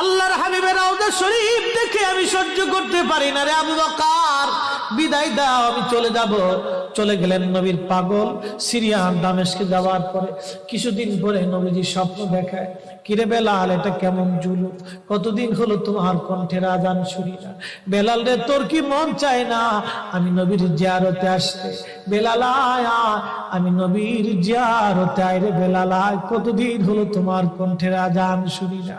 আল্লাহর হাবিবের রওজা শরীফ দেখে আমি সহ্য করতে পারি না রে আবু বকার। বিদায় দাও, আমি চলে যাব। চলে গেলেন নবীর পাগল সিরিয়ান দামেশকে যাওয়ার পরে। কিছুদিন পরে নবীজি স্বপ্ন দেখায়, কিরে বেলাল, এটা কেমন জুলু কতদিন হলো তোমার কণ্ঠের আজান শুনি না। বেলাল রে, তোর কি মন চায় না? আমি নবীর জিয়ারতে আসতে। বেলাল আমি নবীর জিয়ারতে আয় রে বেলাল কতদিন হলো তোমার কণ্ঠের আজান শুনি না?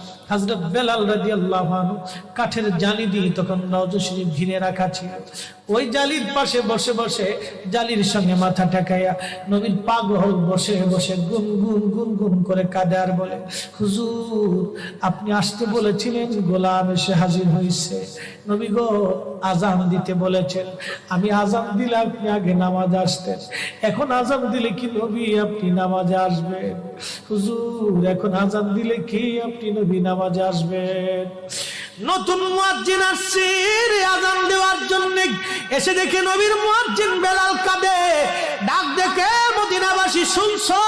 হজরত বেলাল রাজি আল্লাহ কাঠের জালি দিয়ে তখন নওজ শরীফ ঘিরে রাখা ছিল। ওই জালির পাশে বসে বসে জালির সঙ্গে মাথা ঠেকাইয়া নবীর পাগল বসে বসে গুন গুন গুন গুন করে কাঁদে আর বলে, হুজুর, আপনি আসতে বলেছিলেন, গোলাম এসে হাজির হয়েছে নবী গো, আজান দিতে বলেছেন। আমি আজান দিলে আপনি আগে নামাজ আসতেন। এখন আজান দিলে কি নবী আপনি নামাজে আসবেন? হুজুর, এখন আজান দিলে কি আপনি নবী নামাজে আসবেন নতুন মুয়াজ্জিন আসছে আজান দেওয়ার জন্য। এসে দেখে নবীর মুয়াজ্জিন বেলাল কাঁদে। ডাক দেখে মদিনাবাসী, শুনছো?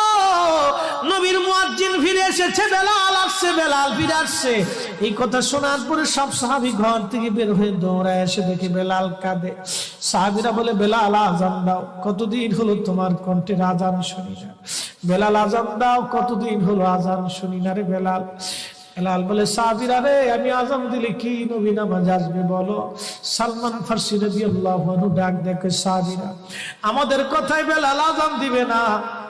নবীর মুয়াজ্জিন ফিরে এসেছে, বেলাল আসছে, বেলাল ফিরে আসছে। এই কথা শোনার পরে সব সাহাবী ঘর থেকে বের হয়ে দৌড়ায় এসে দেখে বেলাল কাঁদে। সাহাবিরা বলে, বেলাল, আজান দাও। কতদিন হলো তোমার কণ্ঠের আজান শুনি না। বেলাল, আজান দাও। কতদিন হলো আজান শুনি না রে বেলাল? বেলাল বলে, সাহাবীরা রে, আমি আজান দিলে কি নবী নামাজ আসবে বলো? সালমান ফার্সি রবি আল্লাহ ডাক দেখে, সাহাবিরা, আমাদের কথায় বেলাল আজম দিবে না।